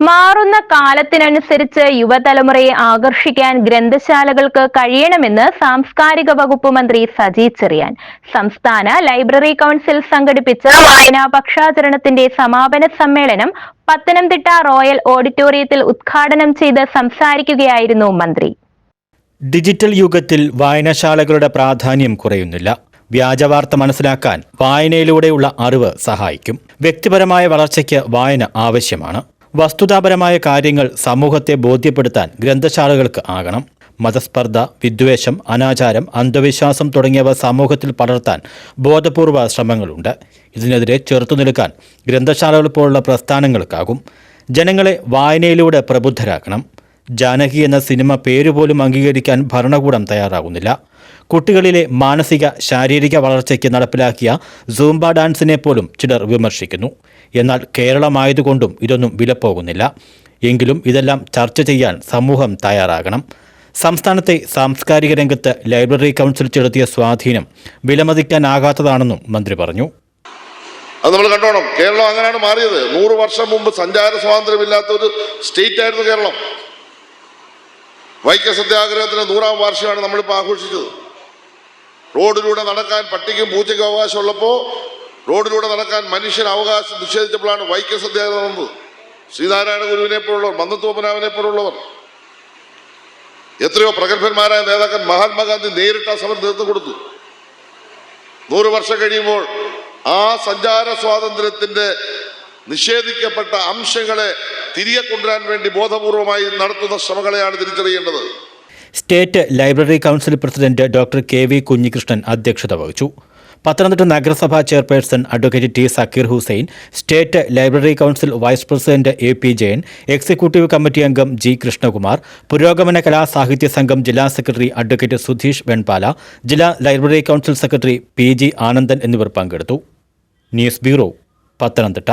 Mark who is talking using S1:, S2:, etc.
S1: മാറുന്ന കാലത്തിനനുസരിച്ച് യുവതലമുറയെ ആകർഷിക്കാൻ ഗ്രന്ഥശാലകൾക്ക് കഴിയണമെന്ന് സാംസ്കാരിക വകുപ്പ് മന്ത്രി സജി ചെറിയാൻ. സംസ്ഥാന ലൈബ്രറി കൗൺസിൽ സംഘടിപ്പിച്ച വായനാ പക്ഷാചരണത്തിന്റെ സമാപന സമ്മേളനം പത്തനംതിട്ട റോയൽ ഓഡിറ്റോറിയത്തിൽ ഉദ്ഘാടനം ചെയ്ത് സംസാരിക്കുകയായിരുന്നു മന്ത്രി.
S2: ഡിജിറ്റൽ യുഗത്തിൽ വായനശാലകളുടെ പ്രാധാന്യം കുറയുന്നില്ല. വ്യാജവാർത്ത മനസ്സിലാക്കാൻ വായനയിലൂടെയുള്ള അറിവ് സഹായിക്കും. വ്യക്തിപരമായ വളർച്ചയ്ക്ക് വായന ആവശ്യമാണ്. വസ്തുതാപരമായ കാര്യങ്ങൾ സമൂഹത്തെ ബോധ്യപ്പെടുത്താൻ ഗ്രന്ഥശാലകൾക്ക് ആകണം. മതസ്പർദ്ധ വിദ്വേഷം അനാചാരം അന്ധവിശ്വാസം തുടങ്ങിയവ സമൂഹത്തിൽ പടർത്താൻ ബോധപൂർവ ശ്രമങ്ങളുണ്ട്. ഇതിനെതിരെ ചെറുത്തു നിൽക്കാൻ ഗ്രന്ഥശാലകൾ പോലുള്ള പ്രസ്ഥാനങ്ങൾക്കാകും. ജനങ്ങളെ വായനയിലൂടെ പ്രബുദ്ധരാക്കണം. ജാനകി എന്ന സിനിമ പേരുപോലും അംഗീകരിക്കാൻ ഭരണകൂടം തയ്യാറാകുന്നില്ല. കുട്ടികളിലെ മാനസിക ശാരീരിക വളർച്ചയ്ക്ക് നടപ്പിലാക്കിയ സൂംബ ഡാൻസിനെ പോലും ചിലർ വിമർശിക്കുന്നു. എന്നാൽ കേരളമായതുകൊണ്ടും ഇതൊന്നും വിലപ്പോകുന്നില്ല. എങ്കിലും ഇതെല്ലാം ചർച്ച ചെയ്യാൻ സമൂഹം തയ്യാറാകണം. സംസ്ഥാനത്തെ സാംസ്കാരിക രംഗത്ത് ലൈബ്രറി കൗൺസിൽ ചെലുത്തിയ സ്വാധീനം വിലമതിക്കാനാകാത്തതാണെന്നും മന്ത്രി പറഞ്ഞു.
S3: അത് നമ്മൾ കണ്ടോണം. കേരളം അങ്ങനെയാണ് മാറിയത്. നൂറ് വർഷം മുമ്പ് സഞ്ചാര സ്വാതന്ത്ര്യമില്ലാത്ത ഒരു സ്റ്റേറ്റ് ആയിരുന്നു കേരളം. വൈക്കം സത്യാഗ്രഹത്തിന്റെ നൂറാം വാർഷികമാണ് നമ്മളിപ്പോൾ ആഘോഷിച്ചത്. റോഡിലൂടെ നടക്കാൻ പട്ടിക്കും പൂച്ചയ്ക്കും അവകാശമുള്ളപ്പോൾ റോഡിലൂടെ നടക്കാൻ മനുഷ്യൻ അവകാശം നിഷേധിച്ചപ്പോഴാണ് വൈക്കം സത്യാഗ്രഹം നടന്നത്. ശ്രീനാരായണ ഗുരുവിനെ പോലുള്ളവർ മന്ദത്തോപനാവിനെ പോലുള്ളവർ. എത്രയോ പ്രഗത്ഭന്മാരായ നേതാക്കൻ മഹാത്മാഗാന്ധി നേരിട്ട് ആ സമരം നേതൃത്വം കൊടുത്തു. നൂറ് വർഷം കഴിയുമ്പോൾ ആ സഞ്ചാര സ്വാതന്ത്ര്യത്തിന്റെ നിഷേധിക്കപ്പെട്ട അംശങ്ങളെ തിരികെ കൊണ്ടുവരാൻ വേണ്ടി ബോധപൂർവമായി നടത്തുന്ന ശ്രമങ്ങളെയാണ് തിരിച്ചറിയേണ്ടത്.
S2: State library council president doctor K V Kunhikrishnan അധ്യക്ഷത വഹിച്ചു. പത്തനംതിട്ട നഗരസഭാ chairperson advocate T Zakir Hussain state library council vice president A P Jayan executive committee അംഗം ജി കൃഷ്ണകുമാർ പുരോഗമന കലാ സാഹിത്യ സംഘം ജില്ലാ സെക്രട്ടറി അഡ്വക്കേറ്റ് സുധീഷ് വെൺപാല ജില്ലാ library council secretary P G Anandan എന്നിവർ പങ്കെടുത്തു. News bureau Pathanamthitta.